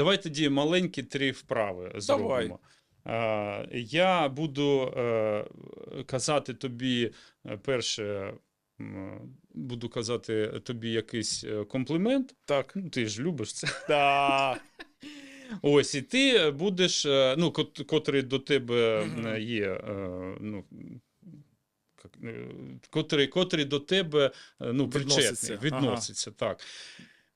Давай тоді маленькі три вправи зробимо. Е, Я буду е, казати тобі е, перше. Буду казати тобі якийсь е, комплімент. Так. Ну, ти ж любиш це. Так. Ось, і ти будеш, ну, кот- котрий до тебе є, ну. Котрий, котрий до тебе ну, Відноситься. причетний, відноситься, так.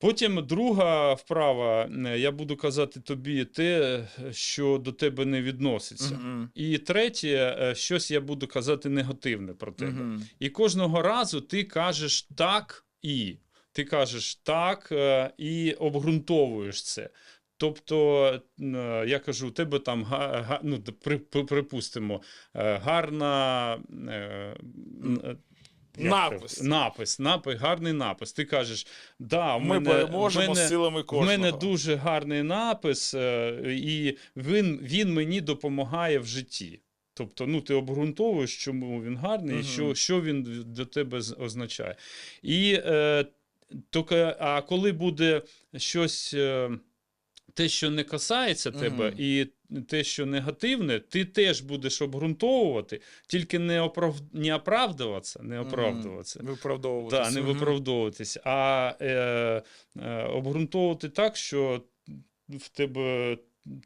Потім друга вправа, е, я буду казати тобі те, що до тебе не відноситься. Мгм. І третє, е, щось я буду казати негативне про тебе. Мгм. І кожного разу ти кажеш так і. Ти кажеш так е, і обґрунтовуєш це. Тобто, я кажу, у тебе там ну, при, при- припустимо, гарна. Напис. Напис, напис, гарний напис. Ти кажеш, да, в Ми мене, переможемо мене, силами в мене дуже гарний напис, е, і він, він мені допомагає в житті. Тобто, ну, ти обґрунтовуєш, чому він гарний, і що, що він до тебе означає. І е, тільки, а коли буде щось. Е, те, що не касається тебе, Мгм. і те, що негативне, ти теж будеш обґрунтовувати, тільки не, оправ... не оправдуватися, не оправдуватися. Виправдовуватися. Так, не Мгм. виправдовуватись, а е, е, обґрунтовувати так, що в тебе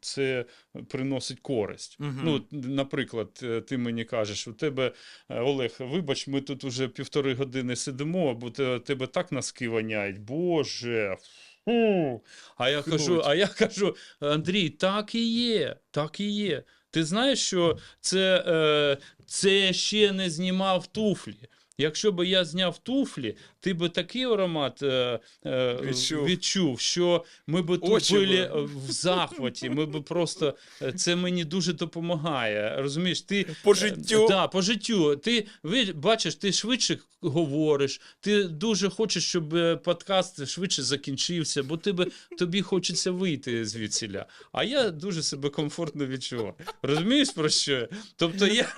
це приносить користь. Мгм. Ну, наприклад, е, ти мені кажеш, у тебе, е, Олег, вибач, ми тут уже півтори години сидимо, бо тебе так носки воняють. Боже. Фу. А я кажу, а я кажу, Андрій, так і є, так і є. Ти знаєш, що це, е, це ще не знімав туфлі. Якщо б я зняв туфлі, ти би такий аромат е, е, Відчув. відчув, що ми б тут Очі були би. е, в захваті. Ми б просто е, це мені дуже допомагає. Розумієш, ти По е, життю. Да, по життю. Ти ви- бачиш, ти швидше говориш, ти дуже хочеш, щоб подкаст швидше закінчився, бо тебе, тобі хочеться вийти звідсіля. А я дуже себе комфортно відчуваю. Розумієш про що? Тобто я,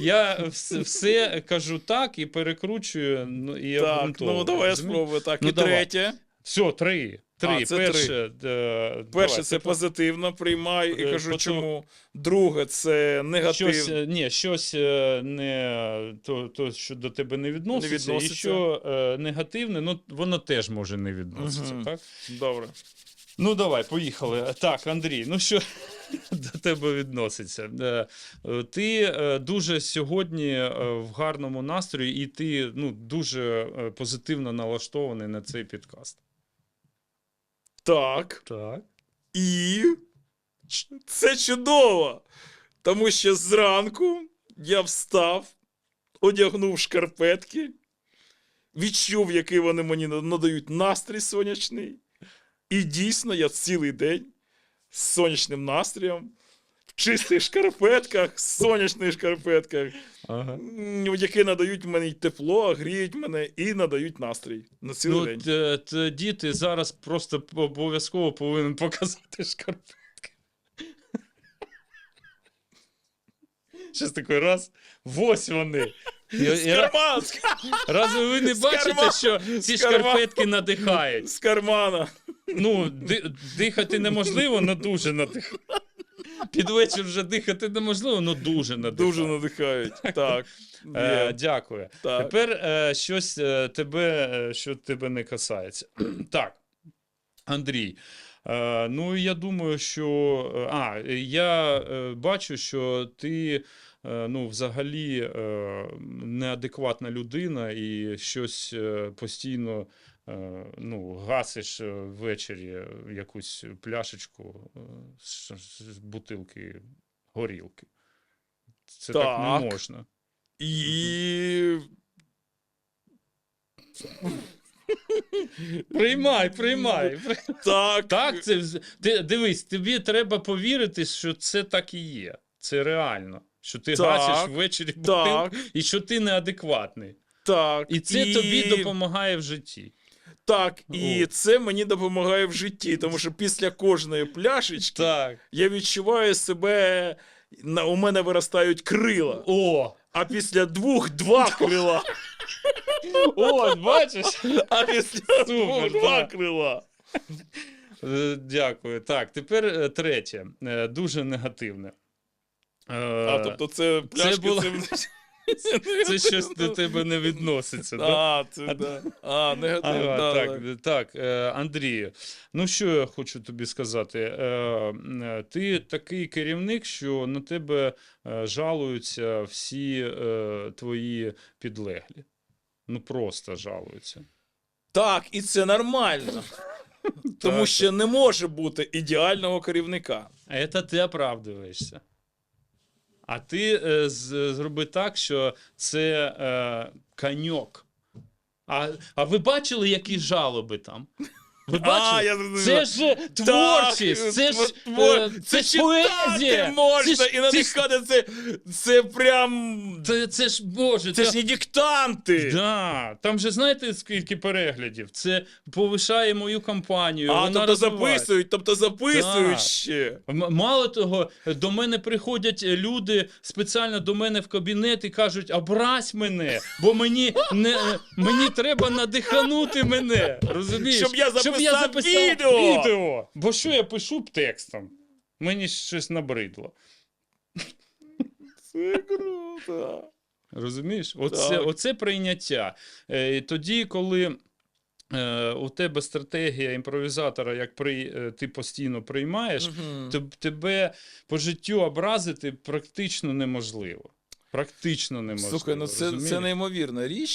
я все, все кажу так і перекручую, ну, і Так, ну давай я спробую. Так, Ну, і давай. третє. Все, три. Три. А, це три. Перше, е, Перше, давай, це по- позитивно приймаю і Е, кажу, потім- чому. Друге, це негатив. Щось, е, ні, щось не то, то, що до тебе не відноситься, Не відноситься. і що е, негативне, ну воно теж може не відноситися. Мгм. Так? Добре. Ну давай, поїхали. Так, Андрій, ну що до тебе відноситься? Е, Ти е, дуже сьогодні е, в гарному настрої, і ти ну, дуже позитивно налаштований на цей підкаст. Так. Так. І це чудово. Тому що зранку я встав, одягнув шкарпетки, відчув, який вони мені надають настрій сонячний. І дійсно я цілий день з сонячним настроєм, в чистих шкарпетках, сонячних шкарпетках, Ага. які надають мені тепло, гріють мене і надають настрій на цілий Ну, день. тоді ти зараз просто обов'язково повинен показати шкарпетки. Щось такий раз. Ось вони. З Разве ви не бачите, що ці шкарпетки надихають? з кармана. Ну, ди- дихати неможливо, але дуже надихають. Під вечір вже дихати неможливо, але дуже надихають. Дуже надихають. Так. Е, дякую. Так. Тепер е, щось е, тебе, е, що тебе не касається. так, Андрій. Е, ну, я думаю, що. е, А, я е, бачу, що ти. е, Ну, взагалі неадекватна людина і щось постійно ну, гасиш е, ввечері якусь пляшечку е, з, бутилки горілки. Це так, Так. не можна. І. Приймай, приймай. Так. Так, це ти дивись, тобі треба повірити, що це так і є. Це реально. Що ти Так, гасиш ввечері бутилку і що ти неадекватний. Так. І це тобі допомагає в житті. Так, і О. це мені допомагає в житті, тому що після кожної пляшечки Так. я відчуваю себе. на- У мене виростають крила, О! а після двох два крила. От, бачиш? А після двох два крила. Е, Дякую. Так, тепер е, третє, е, дуже негативне. А, тобто це пляшки, було- це... Це щось до тебе не відноситься. А, це, да. А, негатив, так, так, е, Андрію, ну що я хочу тобі сказати? Е, е, Ти такий керівник, що на тебе жалуються всі твої підлеглі. Ну просто жалуються. Так, і це нормально. Тому що не може бути ідеального керівника. А це ти оправдуєшся. А ти е, з- зроби так, що це е, коньок. А, а ви бачили, які жалоби там? Ви бачили? А, я зрозумів. Це ж творчість, це ж, твор- е, це це ж читати поезія. можна Це ж- і надихати. Це, це прям. Це, це ж боже, Це ж не диктанти. Да, там же знаєте скільки переглядів? Це повишає мою кампанію. А, вона тобто записують, тобто записують Так. ще. М- Мало того, до мене приходять люди спеціально до мене в кабінет і кажуть: образь мене, бо мені не мені треба надиханути мене. Розумієш? Щоб я записав відео. відео. Бо що я пишу б текстом? Мені щось набридло. Це круто. Розумієш? Оце, Так. оце прийняття. Е, тоді, коли. е, У тебе стратегія імпровізатора, як при, е, ти постійно приймаєш, Мгм. Теб- тебе по життю образити практично неможливо. Практично неможливо. Слухай, ну це, розумієш? це неймовірна річ.